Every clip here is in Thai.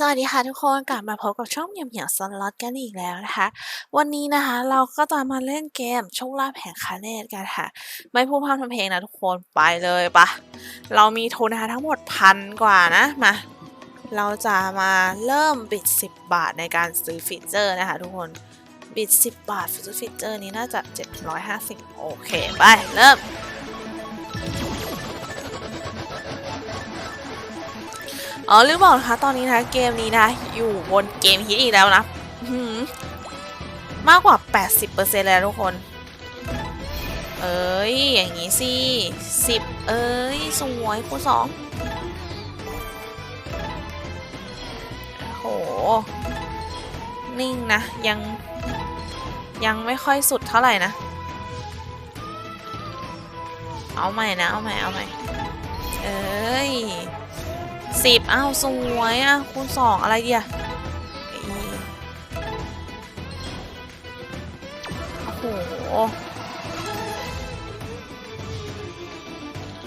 สวัสดีค่ะทุกคนกลับมาพบกับช่องเหมียวเหมียวสล็อตกันอีกแล้วนะคะ วันนี้นะคะเราก็จะมาเล่นเกมโชคลาภแห่งคาเนตกันค่ะ ไม่พูดพร่ำทำเพลงนะทุกคนไปเลยปะเรามีทุนนะคะทั้งหมดพันกว่านะมา เราจะมาเริ่มบิด 10 บาทในการซื้อฟีเจอร์นะคะทุกคนบิด 10 บาทซื้อฟีเจอร์นี้น่าจะ 750 โอเค ไป เริ่ม อ๋อลืมบอกนะคะตอนนี้นะเกมนี้นะอยู่บนเกมฮิตอีกแล้วนะมากกว่า 80%แล้วทุกคน เอ้ย อย่างนี้สิสิบเอ้ย สวยคูณสองโอ้โห นิ่งนะ ยัง ยังไม่ค่อยสุดเท่าไหร่นะ เอาใหม่นะ เอาใหม่ เอาใหม่ เอ้ย สิบอ้าว สวยอะ คูณสองอะไรเดียอีโอ้โห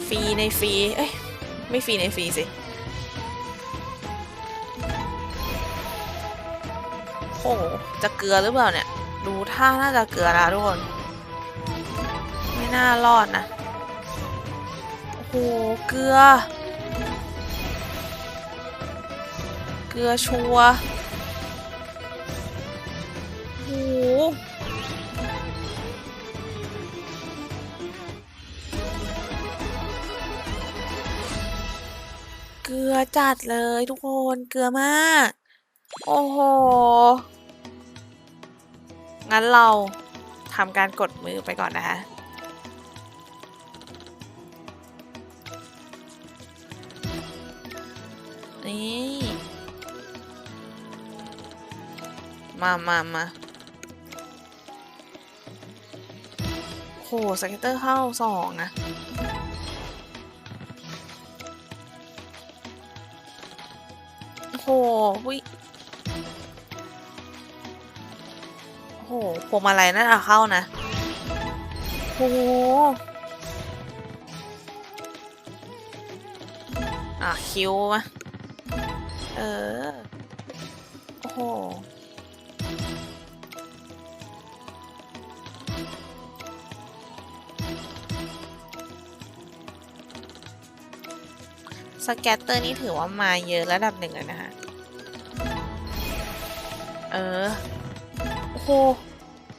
ฟรีในฟรี เอ้ย ไม่ฟรีในฟรีสิโอ้โห จะเกลือหรือเปล่าเนี่ย ดูท่าน่าจะเกลือนะทุกคน ไม่น่ารอดนะ โอ้โห เกลือ ลือชัวโอ้โหเกลือจัดเลยทุกคนเกลือมาก โอ้โห งั้นเราทำการกดมือไปก่อนนะคะนี่ มามามาโหสเก็ตเตอร์เข้าสองนะโหวิโหพวงมาลัยนั่นอะเข้านะโหอะคิวมาเออ โอ้โห สแกตเตอร์นี่ถือว่ามาเยอะระดับหนึ่งเลยนะคะ เออ โอ้โห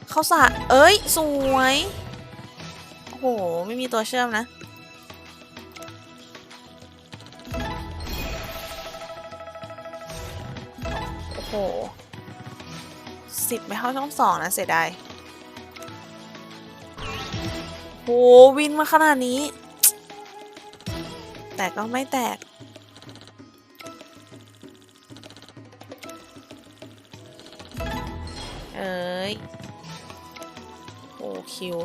เขาสารเอ้ย สวย โอ้โห ไม่มีตัวเชื่อมนะโอ้โห สิบไม่เข้าช่องสองนะเสียดายโหวินมาขนาดนี้ แต่ก็ไม่แตก เอ้ยโอ้คิว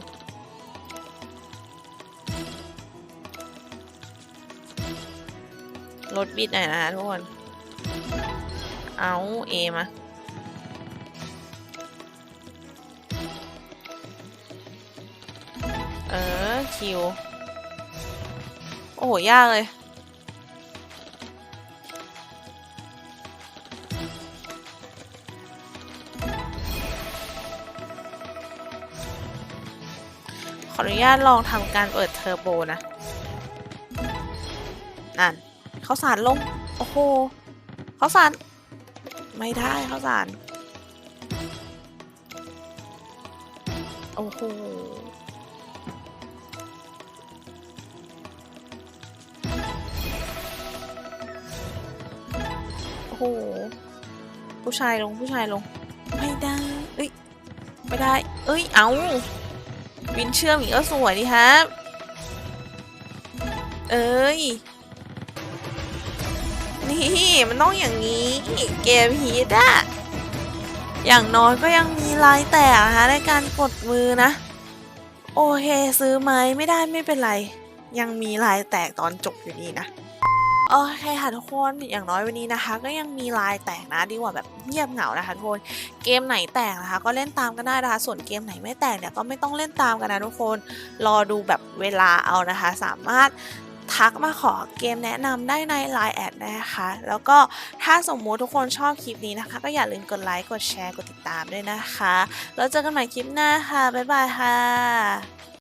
ลดบิดหน่อยนะทุกคน เอาเอมา คิว โอ้โห ยากเลย ขออนุญาตลองทำการเปิดเทอร์โบนะ นั่นเขาสารลง โอ้โหเขาสาร ไม่ได้เขาสาร โอ้โห โอ้โห ผู้ชายลงผู้ชายลง ไม่ได้ เอ้ย ไม่ได้ เอ้ย เอาวินเชื่อมอีกก็สวยดีครับ เอ้ย นี่มันต้องอย่างนี้ เกมฮีทอะอย่างน้อยก็ยังมีลายแตกนะคะในการกดมือนะ โอเค ซื้อไหมไม่ได้ไม่เป็นไร ยังมีลายแตกตอนจบอยู่นี่นะ โอเคค่ะทุกคนอย่างน้อยวันนี้นะคะ ก็ยังมีลายแตกนะดีกว่าแบบเงียบเหงานะคะทุกคนเกมไหนแตกนะคะ ก็เล่นตามกันได้นะคะส่วนเกมไหนไม่แตกเนี่ยก็ไม่ต้องเล่นตามกันนะทุกคนรอดูแบบเวลาเอานะคะ สามารถทักมาขอเกมแนะนำได้ใน Line แอดนะคะ แล้วก็ถ้าสมมุติทุกคนชอบคลิปนี้นะคะ ก็อย่าลืมกดไลค์ กดแชร์ กดติดตามด้วยนะคะ แล้วเจอกันใหม่คลิปหน้าค่ะ บ๊ายบายค่ะ